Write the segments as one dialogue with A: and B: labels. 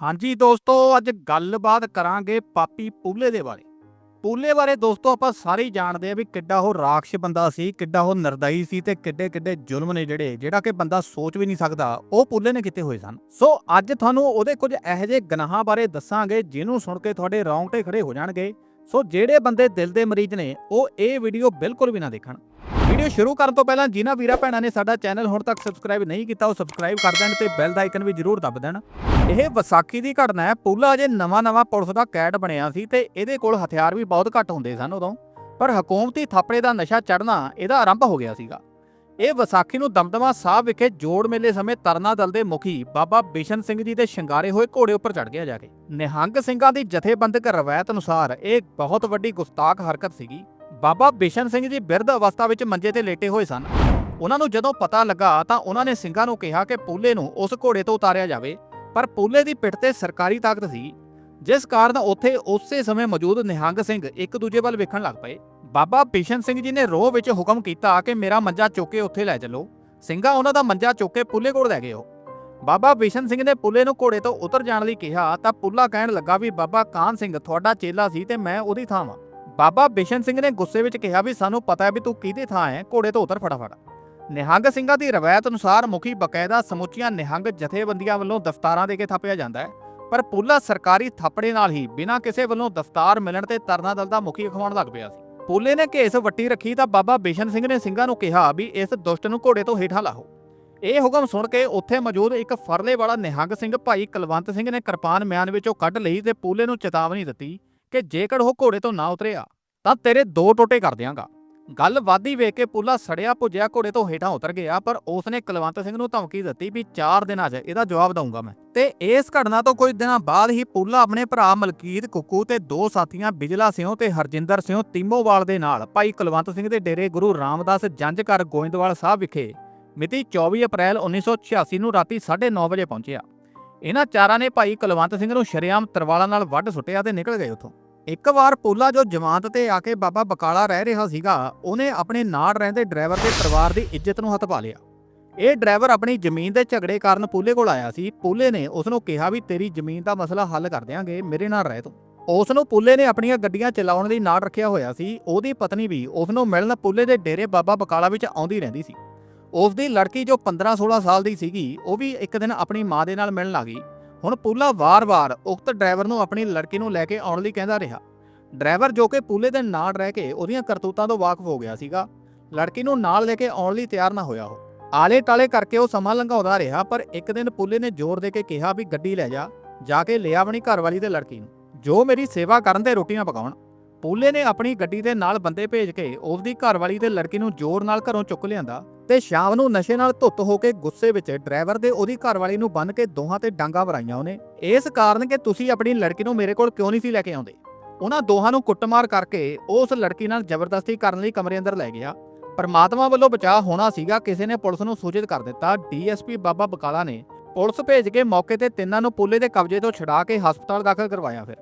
A: ਹਾਂਜੀ ਦੋਸਤੋ, ਅੱਜ ਗੱਲਬਾਤ ਕਰਾਂਗੇ ਪਾਪੀ ਪੂਲੇ ਦੇ ਬਾਰੇ। ਪੂਲੇ ਬਾਰੇ ਦੋਸਤੋ, ਆਪਾਂ ਸਾਰੇ ਹੀ ਜਾਣਦੇ ਆ ਵੀ ਕਿੱਡਾ ਉਹ ਰਾਖਸ਼ ਬੰਦਾ ਸੀ, ਕਿੱਡਾ ਉਹ ਨਰਦਾਈ ਸੀ ਤੇ ਕਿੱਡੇ ਕਿੱਡੇ ਜ਼ੁਲਮ ਨੇ ਜਿਹੜੇ, ਜਿਹੜਾ ਕਿ ਬੰਦਾ ਸੋਚ ਵੀ ਨਹੀਂ ਸਕਦਾ, ਉਹ ਪੂਲੇ ਨੇ ਕੀਤੇ ਹੋਏ ਸਨ। ਸੋ ਅੱਜ ਤੁਹਾਨੂੰ ਉਹਦੇ ਕੁਝ ਇਹੋ ਜਿਹੇ ਗਨਾਹਾਂ ਬਾਰੇ ਦੱਸਾਂਗੇ, ਜਿਹਨੂੰ ਸੁਣ ਕੇ ਤੁਹਾਡੇ ਰੌਂਗਟੇ ਖੜੇ ਹੋ ਜਾਣਗੇ। ਸੋ ਜਿਹੜੇ ਬੰਦੇ ਦਿਲ ਦੇ ਮਰੀਜ਼ ਨੇ, ਉਹ ਇਹ ਵੀਡੀਓ ਬਿਲਕੁਲ ਵੀ ਨਾ ਦੇਖਣ। ਵੀਡੀਓ ਸ਼ੁਰੂ ਕਰਨ ਤੋਂ ਪਹਿਲਾਂ ਜਿਨ੍ਹਾਂ ਵੀਰਾ ਭੈਣਾਂ ਨੇ ਸਾਡਾ ਚੈਨਲ ਹੁਣ ਤੱਕ ਸਬਸਕ੍ਰਾਈਬ ਨਹੀਂ ਕੀਤਾ, ਉਹ ਸਬਸਕ੍ਰਾਈਬ ਕਰ ਦੇਣ ਤੇ ਬੈਲ ਦਾ ਆਈਕਨ ਵੀ ਜ਼ਰੂਰ ਦੱਬ ਦੇਣ। ਇਹ ਵਿਸਾਖੀ ਦੀ ਘਟਨਾ ਹੈ। ਪੂਲਾ ਅਜੇ ਨਵਾਂ-ਨਵਾਂ ਪੁਲਿਸ ਦਾ ਕੈਡ ਬਣਿਆ ਸੀ ਤੇ ਇਹਦੇ ਕੋਲ ਹਥਿਆਰ ਵੀ ਬਹੁਤ ਘੱਟ ਹੁੰਦੇ ਸਨ ਉਦੋਂ। ਪਰ ਹਕੂਮਤੀ ਥਾਪੜੇ ਦਾ ਨਸ਼ਾ ਚੜ੍ਹਨਾ ਇਹਦਾ ਆਰੰਭ ਹੋ ਗਿਆ ਸੀਗਾ। ਇਹ ਵਿਸਾਖੀ ਨੂੰ ਦਮਦਮਾ ਸਾਹਿਬ ਵਿਖੇ ਜੋੜ ਮੇਲੇ ਸਮੇਂ ਤਰਨਾ ਦਲ ਦੇ ਮੁਖੀ ਬਾਬਾ ਬਿਸ਼ਨ ਸਿੰਘ ਜੀ ਦੇ ਸ਼ਿੰਗਾਰੇ ਹੋਏ ਘੋੜੇ ਉੱਪਰ ਚੜ ਗਿਆ ਜਾ ਕੇ। ਨਿਹੰਗ ਸਿੰਘਾਂ ਦੀ ਜਥੇਬੰਦਕ ਰਵਾਇਤ ਅਨੁਸਾਰ ਇਹ ਬਹੁਤ ਵੱਡੀ ਗੁਸਤਾਖ ਹਰਕਤ ਸੀਗੀ। ਬਾਬਾ ਬਿਸ਼ਨ ਸਿੰਘ ਜੀ ਬਿਰਧ ਅਵਸਥਾ ਵਿੱਚ ਮੰਜੇ ਤੇ ਲੇਟੇ ਹੋਏ ਸਨ। ਉਹਨਾਂ ਨੂੰ ਜਦੋਂ ਪਤਾ ਲੱਗਾ ਤਾਂ ਉਹਨਾਂ ਨੇ ਸਿੰਘਾਂ ਨੂੰ ਕਿਹਾ ਕਿ ਪੂਲੇ ਨੂੰ ਉਸ ਘੋੜੇ ਤੋਂ ਉਤਾਰਿਆ ਜਾਵੇ। ਪਰ ਪੂਲੇ ਦੀ ਪਿੱਠ ਤੇ ਸਰਕਾਰੀ ਤਾਕਤ ਸੀ। ਜਿਸ ਕਾਰਨ ਉੱਥੇ ਉਸੇ ਸਮੇਂ ਮੌਜੂਦ ਨਿਹੰਗ ਸਿੰਘ ਇੱਕ ਦੂਜੇ ਵੱਲ ਵੇਖਣ ਲੱਗ ਪਏ। ਬਾਬਾ ਬਿਸ਼ਨ ਸਿੰਘ ਜੀ ਨੇ ਰੋਹ ਵਿੱਚ ਹੁਕਮ ਕੀਤਾ ਕਿ ਮੇਰਾ ਮੰਜਾ ਚੁੱਕ ਕੇ ਉੱਥੇ ਲੈ ਚੱਲੋ। ਸਿੰਘਾਂ ਉਹਨਾਂ ਦਾ ਮੰਜਾ ਚੁੱਕ ਕੇ ਪੁੱਲੇ ਕੋਲ ਲੈ ਗਏ ਉਹ। ਬਾਬਾ ਬਿਸ਼ਨ ਸਿੰਘ ਨੇ ਪੁੱਲੇ ਨੂੰ ਘੋੜੇ ਤੋਂ ਉਤਰ ਜਾਣ ਲਈ ਕਿਹਾ ਤਾਂ ਪੁੱਲਾ ਕਹਿਣ ਲੱਗਾ ਵੀ ਬਾਬਾ ਕਾਨ ਸਿੰਘ, ਤੁਹਾਡਾ ਚੇਲਾ ਸੀ ਤੇ ਮੈਂ ਉਹਦੀ ਥਾਂ ਵਾਂ। ਬਾਬਾ ਬਿਸ਼ਨ ਸਿੰਘ ਨੇ ਗੁੱਸੇ ਵਿੱਚ ਕਿਹਾ ਵੀ ਸਾਨੂੰ ਪਤਾ ਹੈ ਵੀ ਤੂੰ ਕਿਹਦੇ ਥਾਂ ਹੈ, ਘੋੜੇ ਤੋਂ ਉਤਰ ਫਟਾਫਟ। ਨਿਹੰਗ ਸਿੰਘਾਂ ਦੀ ਰਵਾਇਤ ਅਨੁਸਾਰ ਮੁਖੀ ਬਕਾਇਦਾ ਸਮੁੱਚੀਆਂ ਨਿਹੰਗ ਜਥੇਬੰਦੀਆਂ ਵੱਲੋਂ ਦਫ਼ਤਾਰਾਂ ਦੇ ਕੇ ਥਾਪਿਆ ਜਾਂਦਾ ਹੈ, ਪਰ ਪੁੱਲਾ ਸਰਕਾਰੀ ਥਾਪੜੇ ਨਾਲ ਹੀ ਬਿਨਾਂ ਕਿਸੇ ਵੱਲੋਂ ਦਫ਼ਤਾਰ ਮਿਲਣ ਤੇ ਤਰਨਾ ਦਲ ਦਾ ਮੁਖੀ ਅਖਵਾਉਣ ਲੱਗ ਪਿਆ ਸੀ। ਪੁੱਲੇ ਨੇ ਘੇਸ ਵੱਟੀ ਰੱਖੀ ਤਾਂ ਬਾਬਾ ਬਿਸ਼ਨ ਸਿੰਘ ਨੇ ਸਿੰਘਾਂ ਨੂੰ ਕਿਹਾ ਵੀ ਇਸ ਦੁਸ਼ਟ ਨੂੰ ਘੋੜੇ ਤੋਂ ਹੇਠਾਂ ਲਾਹੋ। ਇਹ ਹੁਕਮ ਸੁਣ ਕੇ ਉੱਥੇ ਮੌਜੂਦ ਇੱਕ ਫਰਲੇ ਵਾਲਾ ਨਿਹੰਗ ਸਿੰਘ ਭਾਈ ਕੁਲਵੰਤ ਸਿੰਘ ਨੇ ਕਿਰਪਾਨ ਮਿਆਨ ਵਿੱਚੋਂ ਕੱਢ ਲਈ ਤੇ ਪੂਲੇ ਨੂੰ ਚੇਤਾਵਨੀ ਦਿੱਤੀ ਕਿ ਜੇਕਰ ਉਹ ਘੋੜੇ ਤੋਂ ਨਾ ਉਤਰਿਆ ਤਾਂ ਤੇਰੇ ਦੋ ਟੋਟੇ ਕਰ ਦਿਆਂਗਾ। ਗੱਲ ਵਾਦੀ ਵੇਖ ਕੇ ਪੁੱਲਾ ਸੜਿਆ ਭੁੱਜਿਆ ਘੋੜੇ ਤੋਂ ਹੇਠਾਂ ਉਤਰ ਗਿਆ, ਪਰ ਉਸਨੇ ਕੁਲਵੰਤ ਸਿੰਘ ਨੂੰ ਧਮਕੀ ਦਿੱਤੀ ਵੀ 4 ਦਿਨਾਂ 'ਚ ਇਹਦਾ ਜਵਾਬ ਦਊਂਗਾ ਮੈਂ। ਤੇ ਇਸ ਘਟਨਾ ਤੋਂ ਕੁਝ ਦਿਨਾਂ ਬਾਅਦ ਹੀ ਪੁੱਲਾ ਆਪਣੇ ਭਰਾ ਮਲਕੀਤ ਕੁੱਕੂ ਤੇ ਦੋ ਸਾਥੀਆਂ ਬਿਜਲਾ ਸਿੰਘ ਤੇ ਹਰਜਿੰਦਰ ਸਿੰਘ ਤੀਮੋਵਾਲ ਦੇ ਨਾਲ ਭਾਈ ਕੁਲਵੰਤ ਸਿੰਘ ਦੇ ਡੇਰੇ ਗੁਰੂ ਰਾਮਦਾਸ ਜੰਜਘਰ ਗੋਇੰਦਵਾਲ ਸਾਹਿਬ ਵਿਖੇ ਮਿਤੀ 24 ਅਪ੍ਰੈਲ 1986 ਨੂੰ ਰਾਤੀ 9:30 ਵਜੇ ਪਹੁੰਚਿਆ। ਇਹਨਾਂ ਚਾਰਾਂ ਨੇ ਭਾਈ ਕੁਲਵੰਤ ਸਿੰਘ ਨੂੰ ਸ਼ਰੇਆਮ ਤਰਵਾਲਾਂ ਨਾਲ ਵੱਢ ਸੁੱਟਿਆ ਤੇ ਨਿਕਲ ਗਏ ਉੱਥੋਂ। ਇੱਕ ਵਾਰ ਪੋਲਾ ਜੋ ਜਮਾਨਤ ਤੇ ਆ ਕੇ ਬਾਬਾ ਬਕਾਲਾ ਰਹਿ ਰਿਹਾ ਸੀਗਾ, ਉਹਨੇ ਆਪਣੇ ਨਾਲ ਰਹਿੰਦੇ ਡਰਾਈਵਰ ਦੇ ਪਰਿਵਾਰ ਦੀ ਇੱਜ਼ਤ ਨੂੰ ਹੱਥ ਪਾ ਲਿਆ। ਇਹ ਡਰਾਈਵਰ ਆਪਣੀ ਜ਼ਮੀਨ ਦੇ ਝਗੜੇ ਕਾਰਨ ਪੂਲੇ ਕੋਲ ਆਇਆ ਸੀ। ਪੂਲੇ ਨੇ ਉਸ ਨੂੰ ਕਿਹਾ ਵੀ ਤੇਰੀ ਜ਼ਮੀਨ ਦਾ ਮਸਲਾ ਹੱਲ ਕਰ ਦਿਆਂਗੇ, ਮੇਰੇ ਨਾਲ ਰਹਿ ਤੂੰ। ਉਸ ਨੂੰ ਪੂਲੇ ਨੇ ਆਪਣੀਆਂ ਗੱਡੀਆਂ ਚਲਾਉਣ ਲਈ ਨਾਲ ਰੱਖਿਆ ਹੋਇਆ ਸੀ। ਉਹਦੀ ਪਤਨੀ ਵੀ ਉਸ ਨੂੰ ਮਿਲਣ ਪੂਲੇ ਦੇ ਡੇਰੇ ਬਾਬਾ ਬਕਾਲਾ ਵਿੱਚ ਆਉਂਦੀ ਰਹਿੰਦੀ ਸੀ। ਉਸ ਦੀ ਲੜਕੀ ਜੋ 15-16 ਸਾਲ ਦੀ ਸੀਗੀ, ਉਹ ਵੀ ਇੱਕ ਦਿਨ ਆਪਣੀ ਮਾਂ ਦੇ ਨਾਲ ਮਿਲਣ ਲੱਗੀ। ਹੁਣ ਪੂਲਾ ਵਾਰ-ਵਾਰ ਉਕਤ ਡਰਾਈਵਰ ਨੂੰ ਆਪਣੀ ਲੜਕੀ ਨੂੰ ਲੈ ਕੇ ਆਉਣ ਲਈ ਕਹਿੰਦਾ ਰਿਹਾ। ਡਰਾਈਵਰ ਜੋ ਕਿ ਪੂਲੇ ਦੇ ਨਾਲ ਰਹਿ ਕੇ ਉਹਦੀਆਂ ਕਰਤੂਤਾਂ ਤੋਂ ਵਾਕਿਫ ਹੋ ਗਿਆ ਸੀਗਾ। ਲੜਕੀ ਨੂੰ ਨਾਲ ਲੈ ਕੇ ਆਉਣ ਲਈ ਤਿਆਰ ਨਾ ਹੋਇਆ ਉਹ। ਆਲੇ ਟਾਲੇ ਕਰਕੇ ਉਹ ਸਮਾਂ ਲੰਘਾਉਂਦਾ ਰਿਹਾ, ਪਰ ਇੱਕ ਦਿਨ ਪੂਲੇ ਨੇ ਜ਼ੋਰ ਦੇ ਕੇ ਕਿਹਾ ਵੀ ਗੱਡੀ ਲੈ ਜਾ ਜਾ ਕੇ ਲਿਆ ਆਪਣੀ ਘਰਵਾਲੀ ਤੇ ਲੜਕੀ ਨੂੰ। ਜੋ ਮੇਰੀ ਸੇਵਾ ਕਰਨ ਤੇ ਰੋਟੀਆਂ ਪਕਾਉਣ। ਪੂਲੇ ਨੇ ਆਪਣੀ ਗੱਡੀ ਦੇ ਨਾਲ ਬੰਦੇ ਭੇਜ ਕੇ ਉਹਦੀ ਘਰਵਾਲੀ ਤੇ ਲੜਕੀ ਨੂੰ ਜ਼ੋਰ ਨਾਲ ਘਰੋਂ ਚੁੱਕ ਲਿਆਂਦਾ। ਤੇ ਸ਼ਾਮ ਨੂੰ ਨਸ਼ੇ ਨਾਲ ਧੁੱਤ ਹੋ ਕੇ ਗੁੱਸੇ ਵਿੱਚ ਡਰਾਈਵਰ ਦੇ ਉਹਦੀ ਘਰਵਾਲੀ ਨੂੰ ਬੰਨ ਕੇ ਦੋਹਾਂ ਤੇ ਡਾਂਗਾ ਵਰਾਈਆਂ ਉਹਨੇ। ਇਸ ਕਾਰਨ ਕਿ ਤੁਸੀਂ ਆਪਣੀ ਲੜਕੀ ਨੂੰ ਮੇਰੇ ਕੋਲ ਕਿਉਂ ਨਹੀਂ ਸੀ ਲੈ ਕੇ ਆਉਂਦੇ? ਉਹਨਾਂ ਦੋਹਾਂ ਨੂੰ ਕੁੱਟਮਾਰ ਕਰਕੇ ਉਸ ਲੜਕੀ ਨਾਲ ਜ਼ਬਰਦਸਤੀ ਕਰਨ ਲਈ ਕਮਰੇ ਅੰਦਰ ਲੈ ਗਿਆ। ਪਰਮਾਤਮਾ ਵੱਲੋਂ ਬਚਾਅ ਹੋਣਾ ਸੀਗਾ, ਕਿਸੇ ਨੇ ਪੁਲਿਸ ਨੂੰ ਸੂਚਿਤ ਕਰ ਦਿੱਤਾ। ਡੀਐਸਪੀ ਬਾਬਾ ਬਕਾਲਾ ਨੇ ਪੁਲਿਸ ਭੇਜ ਕੇ ਮੌਕੇ ਤੇ ਤਿੰਨਾਂ ਨੂੰ ਪੁੱਲੇ ਦੇ ਕਬਜ਼ੇ ਤੋਂ ਛੁਡਾ ਕੇ ਹਸਪਤਾਲ ਦਾਖਲ ਕਰਵਾਇਆ ਫਿਰ।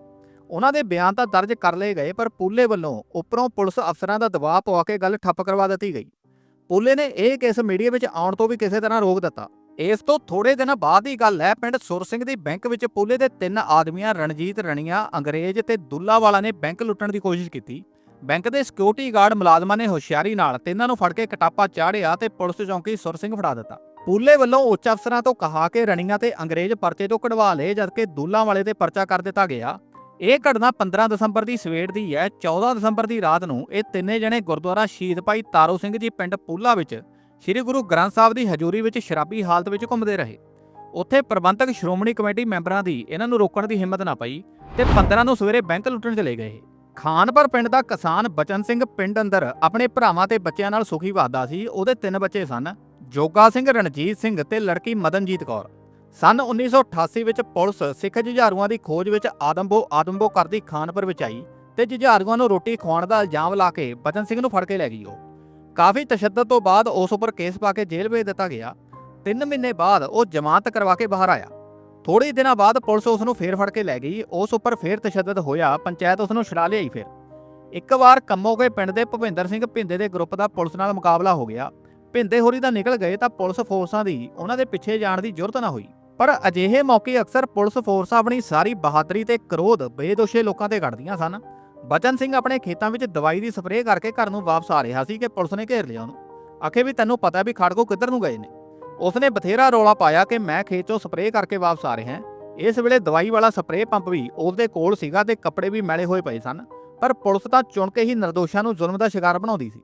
A: ਉਹਨਾਂ ਦੇ ਬਿਆਨ ਤਾਂ ਦਰਜ ਕਰ ਲਏ ਗਏ, ਪਰ ਪੁੱਲੇ ਵੱਲੋਂ ਉੱਪਰੋਂ ਪੁਲਿਸ ਅਫਸਰਾਂ ਦਾ ਦਬਾਅ ਪਵਾ ਕੇ ਗੱਲ ਠੱਪ ਕਰਵਾ ਦਿੱਤੀ ਗਈ। ਪੁੱਲੇ ਨੇ ਇਹ ਕੇਸ ਮੀਡੀਆ ਵਿੱਚ ਆਉਣ ਤੋਂ ਵੀ ਕਿਸੇ ਤਰ੍ਹਾਂ ਰੋਕ ਦਿੱਤਾ। ਇਸ ਤੋਂ ਥੋੜੇ ਦਿਨ ਬਾਅਦ ਹੀ ਗੱਲ ਹੈ, ਪਿੰਡ ਸੁਰ ਸਿੰਘ ਦੀ ਬੈਂਕ ਵਿੱਚ ਪੁੱਲੇ ਦੇ ਤਿੰਨ ਆਦਮੀਆਂ ਰਣਜੀਤ ਰਣੀਆਂ, ਅੰਗਰੇਜ਼ ਤੇ ਦੁੱਲਾ ਵਾਲਾ ਨੇ ਬੈਂਕ ਲੁੱਟਣ ਦੀ ਕੋਸ਼ਿਸ਼ ਕੀਤੀ। ਬੈਂਕ ਦੇ ਸਿਕਿਉਰਿਟੀ ਗਾਰਡ ਮੁਲਾਜ਼ਮਾਂ ਨੇ ਹੁਸ਼ਿਆਰੀ ਨਾਲ ਤਿੰਨਾਂ ਨੂੰ ਫੜ ਕੇ ਕਟਾਪਾ ਚਾੜਿਆ ਤੇ ਪੁਲਿਸ ਚੌਂਕੀ ਸੁਰ ਸਿੰਘ ਫੜਾ ਦਿੱਤਾ। ਪੁੱਲੇ ਵੱਲੋਂ ਉੱਚ ਅਫਸਰਾਂ ਤੋਂ ਕਹਾ ਕੇ ਰਣੀਆਂ ਤੇ ਅੰਗਰੇਜ਼ ਪਰਚੇ ਤੋਂ ਕਢਵਾ ਲਏ ਜਦਕਿ ਦੁੱਲਾ ਵਾਲੇ ਤੇ ਪਰਚਾ ਕਰ ਦਿੱਤਾ ਗਿਆ। ਇਹ ਘਟਨਾ 15 ਦਸੰਬਰ ਦੀ ਸਵੇਰ ਦੀ ਹੈ। 14 ਦਸੰਬਰ ਦੀ ਰਾਤ ਨੂੰ ਇਹ ਤਿੰਨੇ ਜਣੇ ਗੁਰਦੁਆਰਾ ਸ਼ਹੀਦ ਭਾਈ ਤਾਰੂ ਸਿੰਘ ਜੀ ਪਿੰਡ ਪੂਲਾ ਵਿੱਚ ਸ੍ਰੀ ਗੁਰੂ ਗ੍ਰੰਥ ਸਾਹਿਬ ਦੀ ਹਜ਼ੂਰੀ ਵਿੱਚ ਸ਼ਰਾਬੀ ਹਾਲਤ ਵਿੱਚ ਘੁੰਮਦੇ ਰਹੇ। ਉੱਥੇ ਪ੍ਰਬੰਧਕ ਸ਼੍ਰੋਮਣੀ ਕਮੇਟੀ ਮੈਂਬਰਾਂ ਦੀ ਇਹਨਾਂ ਨੂੰ ਰੋਕਣ ਦੀ ਹਿੰਮਤ ਨਾ ਪਈ ਤੇ 15 ਨੂੰ ਸਵੇਰੇ ਬੈਂਕ ਲੁੱਟਣ ਚਲੇ ਗਏ। ਖਾਨਪੁਰ ਪਿੰਡ ਦਾ ਕਿਸਾਨ ਬਚਨ ਸਿੰਘ ਪਿੰਡ ਅੰਦਰ ਆਪਣੇ ਭਰਾਵਾਂ ਤੇ ਬੱਚਿਆਂ ਨਾਲ ਸੁਖੀ ਵਾਦਾ ਸੀ। ਉਹਦੇ ਤਿੰਨ ਬੱਚੇ ਸਨ, ਜੋਗਾ ਸਿੰਘ ਰਣਜੀਤ ਸਿੰਘ ਤੇ ਲੜਕੀ ਮਦਨਜੀਤ ਕੌਰ। ਸਨ 1988 ਵਿੱਚ ਪੁਲਿਸ ਸਿੱਖ ਜੁਝਾਰੂਆਂ ਦੀ ਖੋਜ ਵਿੱਚ ਆਦਮਬੋ ਆਦਮਬੋ ਕਰਦੀ ਖਾਨਪੁਰ ਵਿੱਚ ਆਈ ਤੇ ਜੁਝਾਰੂਆਂ ਨੂੰ ਰੋਟੀ ਖਵਾਉਣ ਦਾ ਇਲਜ਼ਾਮ ਲਾ ਕੇ ਬਚਨ ਸਿੰਘ ਨੂੰ ਫੜ ਕੇ ਲੈ ਗਈ ਉਹ। ਕਾਫੀ ਤਸ਼ੱਦਦ ਤੋਂ ਬਾਅਦ ਉਸ ਉੱਪਰ ਕੇਸ ਪਾ ਕੇ ਜੇਲ੍ਹ ਭੇਜ ਦਿੱਤਾ ਗਿਆ। 3 ਮਹੀਨੇ ਬਾਅਦ ਉਹ ਜ਼ਮਾਨਤ ਕਰਵਾ ਕੇ ਬਾਹਰ ਆਇਆ। ਥੋੜੇ ਦਿਨਾਂ ਬਾਅਦ ਪੁਲਿਸ ਉਸ ਨੂੰ ਫੇਰ ਫੜ ਕੇ ਲੈ ਗਈ। ਉਸ ਉੱਪਰ ਫੇਰ ਤਸ਼ੱਦਦ ਹੋਇਆ। ਪੰਚਾਇਤ ਉਸ ਨੂੰ ਛੁਡਾ ਲਿਆਈ ਫਿਰ। ਇੱਕ ਵਾਰ ਕੰਮੋਗੇ ਪਿੰਡ ਦੇ ਭੁਪਿੰਦਰ ਸਿੰਘ ਭਿੰਦੇ ਦੇ ਗਰੁੱਪ ਦਾ ਪੁਲਿਸ ਨਾਲ ਮੁਕਾਬਲਾ ਹੋ ਗਿਆ। ਭਿੰਦੇ ਹੋਰੀ ਤਾਂ ਨਿਕਲ ਗਏ ਤਾਂ ਪੁਲਿਸ ਫੋਰਸਾਂ ਦੀ ਉਹਨਾਂ ਦੇ ਪਿੱਛੇ ਜਾਣ ਦੀ ਜ਼ਰੂਰਤ ਨਾ ਹੋਈ। ਪਰ ਅਜਿਹੇ ਮੌਕੇ ਅਕਸਰ ਪੁਲਿਸ ਫੋਰਸ ਆਪਣੀ ਸਾਰੀ ਬਹਾਦਰੀ ਤੇ ਕਰੋਧ ਬੇਦੋਸ਼ੇ ਲੋਕਾਂ ਤੇ ਕੱਢਦੀਆਂ ਸਨ। ਬਚਨ ਸਿੰਘ ਆਪਣੇ ਖੇਤਾਂ ਵਿੱਚ ਦਵਾਈ ਦੀ ਸਪਰੇਅ ਕਰਕੇ ਘਰ ਨੂੰ ਵਾਪਸ ਆ ਰਿਹਾ ਸੀ ਕਿ ਪੁਲਿਸ ਨੇ ਘੇਰ ਲਿਆ ਉਹਨੂੰ। ਆਖੇ ਵੀ ਤੈਨੂੰ ਪਤਾ ਵੀ ਖੜਕੋ ਕਿੱਧਰ ਨੂੰ ਗਏ ਨੇ। ਉਸਨੇ ਬਥੇਰਾ ਰੋਲਾ ਪਾਇਆ ਕਿ ਮੈਂ ਖੇਤ 'ਚੋਂ ਸਪਰੇਅ ਕਰਕੇ ਵਾਪਸ ਆ ਰਿਹਾ ਇਸ ਵੇਲੇ ਦਵਾਈ ਵਾਲਾ ਸਪਰੇਅ ਪੰਪ ਵੀ ਉਸਦੇ ਕੋਲ ਸੀਗਾ ਤੇ ਕੱਪੜੇ ਵੀ ਮੈਲੇ ਹੋਏ ਪਏ ਸਨ, ਪਰ ਪੁਲਿਸ ਤਾਂ ਚੁਣ ਕੇ ਹੀ ਨਿਰਦੋਸ਼ਾਂ ਨੂੰ ਜ਼ੁਲਮ ਦਾ ਸ਼ਿਕਾਰ ਬਣਾਉਂਦੀ ਸੀ।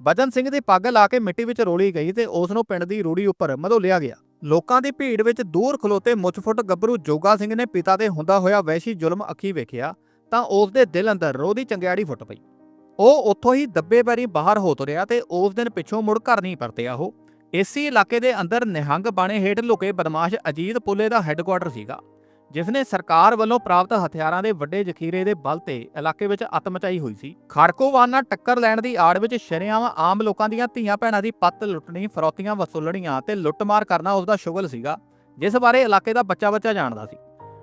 A: ਬਚਨ ਸਿੰਘ ਦੀ ਪੱਗ ਲਾ ਕੇ ਮਿੱਟੀ ਵਿੱਚ ਰੋਲੀ ਗਈ ਤੇ ਉਸ ਨੂੰ ਪਿੰਡ ਦੀ ਰੂੜੀ ਉੱਪਰ ਮਧੋਲਿਆ ਗਿਆ। ਲੋਕਾਂ ਦੀ ਭੀੜ ਵਿੱਚ ਦੂਰ ਖਲੋਤੇ ਮੁੱਛਫੁੱਟ ਗੱਭਰੂ ਜੋਗਾ ਸਿੰਘ ਨੇ ਪਿਤਾ ਦੇ ਹੁੰਦਾ ਹੋਇਆ ਵੈਸ਼ੀ ਜ਼ੁਲਮ ਅੱਖੀ ਵੇਖਿਆ ਤਾਂ ਉਸ ਦੇ ਦਿਲ ਅੰਦਰ ਰੋਹ ਦੀ ਚੰਗਿਆੜੀ ਫੁੱਟ ਪਈ। ਉਹ ਉੱਥੋਂ ਹੀ ਦੱਬੇ ਪੈਰੀ ਬਾਹਰ ਹੋ ਤੁਰਿਆ ਤੇ ਉਸ ਦਿਨ ਪਿੱਛੋਂ ਮੁੜ ਘਰ ਨਹੀਂ ਪਰਤਿਆ ਉਹ। ਇਸੇ ਇਲਾਕੇ ਦੇ ਅੰਦਰ ਨਿਹੰਗ ਬਾਣੇ ਹੇਠ ਲੁਕੇ ਬਦਮਾਸ਼ ਅਜੀਤ ਪੁੱਲੇ ਦਾ ਹੈੱਡਕੁਆਟਰ ਸੀਗਾ। ਜਿਸ ਨੇ ਸਰਕਾਰ ਵੱਲੋਂ ਪ੍ਰਾਪਤ ਹਥਿਆਰਾਂ ਦੇ ਵੱਡੇ ਜ਼ਖੀਰੇ ਦੇ ਬਲ ਤੇ ਇਲਾਕੇ ਵਿੱਚ ਅੱਤਮਚਾਈ ਹੋਈ ਸੀ। ਖੜਕੋਵਾਨ ਨਾਲ ਟੱਕਰ ਲੈਣ ਦੀ ਆੜ ਵਿੱਚ ਸ਼ਰੇਆਮ ਆਮ ਲੋਕਾਂ ਦੀਆਂ ਧੀਆਂ ਭੈਣਾਂ ਦੀ ਪੱਤ ਲੁੱਟਣੀ, ਫਰੌਤੀਆਂ ਵਸੂਲਣੀਆਂ ਤੇ ਲੁੱਟਮਾਰ ਕਰਨਾ ਉਸ ਦਾ ਸ਼ੁਗਲ ਸੀਗਾ, ਜਿਸ ਬਾਰੇ ਇਲਾਕੇ ਦਾ ਬੱਚਾ-ਬੱਚਾ ਜਾਣਦਾ ਸੀ।